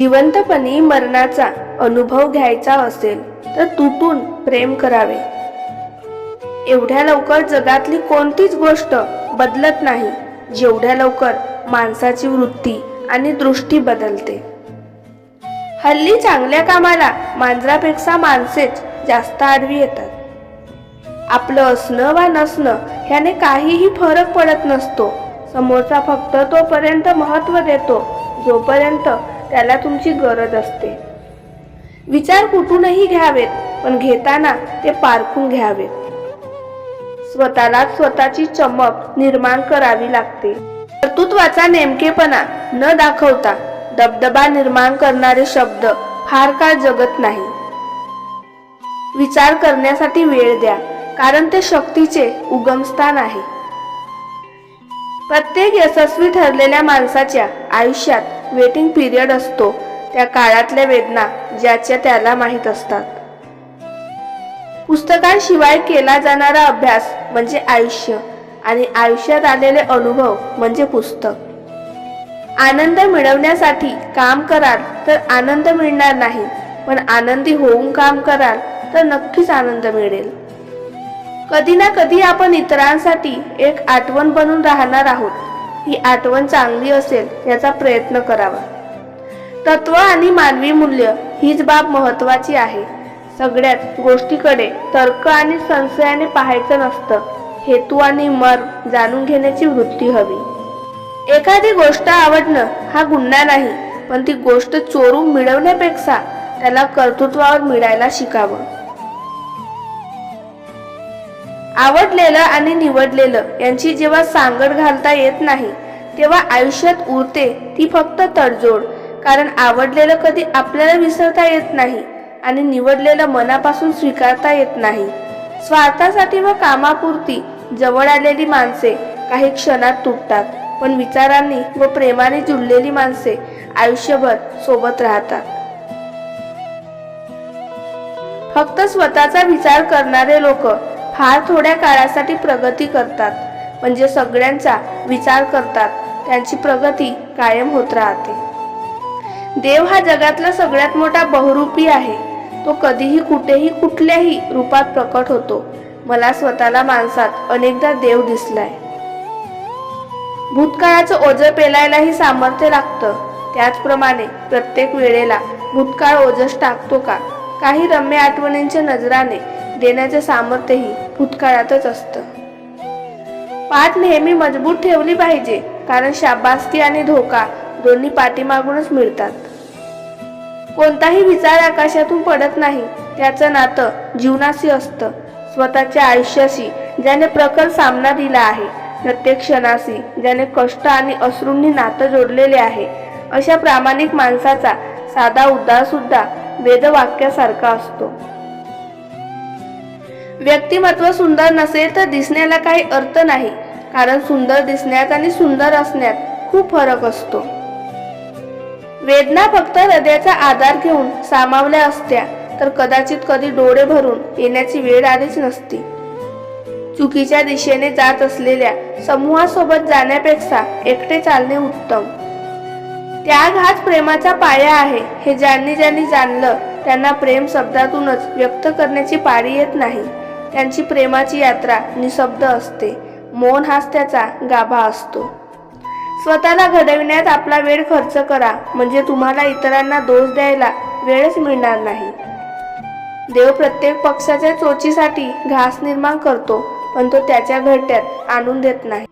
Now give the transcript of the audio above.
जिवंतपणी मरणाचा अनुभव घ्यायचा असेल तर तुटून प्रेम करावे. एवढ्या लवकर जगातली कोणतीच गोष्ट बदलत नाही जेवढ्या लवकर माणसाची वृत्ती आणि दृष्टी बदलते. हल्ली चांगल्या कामाला मांजरापेक्षा माणसेच जास्त आडवी येतात. आपलं असणं वा नसणं ह्याने काहीही फरक पडत नसतो. समोरचा फक्त तोपर्यंत महत्त्व देतो जोपर्यंत त्याला तुमची गरज असते. विचार कुठूनही घ्यावेत पण घेताना ते पारखून घ्यावेत. स्वतःला स्वतःची चमक निर्माण करावी लागते. कर्तृत्वाचा नेमकेपणा न दाखवता दबदबा निर्माण करणारे शब्द फार काळ जगत नाही. विचार करण्यासाठी वेळ द्या कारण ते शक्तीचे उगमस्थान आहे. प्रत्येक यशस्वी ठरलेल्या माणसाच्या आयुष्यात वेटिंग पिरियड असतो. त्या काळातल्या वेदना ज्याच्या त्याला माहीत असतात. पुस्तकांशिवाय केला जाणारा अभ्यास म्हणजे आयुष्य आणि आयुष्यात आलेले अनुभव म्हणजे पुस्तक. आनंद मिळवण्यासाठी काम कराल तर आनंद मिळणार नाही पण आनंदी होऊन काम कराल तर नक्कीच आनंद मिळेल. कधी ना कधी आपण इतरांसाठी एक आठवण बनून राहणार आहोत. ही आठवण चांगली असेल याचा प्रयत्न करावा. तत्व आणि मानवी मूल्य हीच बाब महत्वाची आहे. सगळ्यात गोष्टीकडे तर्क आणि संशयाने पाहायचं नसतं. हेतू आणि मर्म जाणून घेण्याची वृत्ती हवी. एखादी गोष्ट आवडणं हा गुन्हा नाही पण ती गोष्ट चोरून मिळवण्यापेक्षा त्याला कर्तृत्वावर मिळायला शिकावं. आवडलेलं आणि निवडलेलं यांची जेव्हा सांगड घालता येत नाही तेव्हा आयुष्यात उरते ती फक्त तडजोड. कारण आवडलेलं कधी आपल्याला विसरता येत नाही आणि निवडलेलं मनापासून स्वीकारता येत नाही. स्वार्थासाठी व कामापुरती जवळ आलेली माणसे काही क्षणात तुटतात पण विचारांनी व प्रेमाने जुळलेली माणसे आयुष्यभर सोबत राहतात. फक्त स्वतःचा विचार करणारे लोक फार थोड्या काळासाठी प्रगती करतात. म्हणजे सगळ्यांचा विचार करतात. त्यांची प्रगती कायम होत राहते. देव हा जगातला सगळ्यात मोठा बहुरूपी आहे. तो कधीही कुठेही कुठल्याही रूपात प्रकट होतो. मला स्वतःला माणसात अनेकदा देव दिसलाय. भूतकाळाचं ओझं पेलायलाही सामर्थ्य लागतं. त्याचप्रमाणे प्रत्येक वेळेला भूतकाळ ओझस टाकतो का? काही रम्य आठवणींच्या नजराने देण्याचे सामर्थ्यही भूतकाळातच असतं. पाठ नेहमी मजबूत ठेवली पाहिजे कारण शाबासकी आणि धोका दोन्ही पाठीमागूनच मिळतात. कोणताही विचार आकाशातून पडत नाही त्याचं नातं जीवनाशी असतं. स्वतःच्या आयुष्याशी ज्याने प्रखर सामना दिला आहे प्रत्येक क्षणाशी ज्याने कष्ट आणि अश्रूंनी नातं जोडलेले आहे अशा प्रामाणिक माणसाचा साधा उद्धार सुद्धा वेदवाक्यासारखा असतो. व्यक्तिमत्व सुंदर नसेल तर दिसण्याला काही अर्थ नाही कारण सुंदर दिसण्यात आणि सुंदर असण्यात खूप फरक असतो. वेदना फक्त हृदयाचा आधार घेऊन सामावल्या असत्या तर कदाचित कधी डोळे भरून येण्याची वेळ आलीच नसती. चुकीच्या दिशेने जात असलेल्या समूहासोबत जाण्यापेक्षा एकटे चालणे उत्तम. त्याग हाच प्रेमाचा पाया आहे हे ज्यांनी ज्यांनी जाणलं त्यांना प्रेम शब्दातूनच व्यक्त करण्याची पाळी येत नाही. त्यांची प्रेमाची यात्रा निशब्द असते. मौन हाच त्याचा गाभा असतो. स्वतःला घडविण्यात आपला वेळ खर्च करा. म्हणजे तुम्हाला इतरांना दोष द्यायला वेळच मिळणार नाही. देव प्रत्येक पक्षाच्या चोचीसाठी घास निर्माण करतो पण तो त्याच्या घरट्यात आणून देत नाही.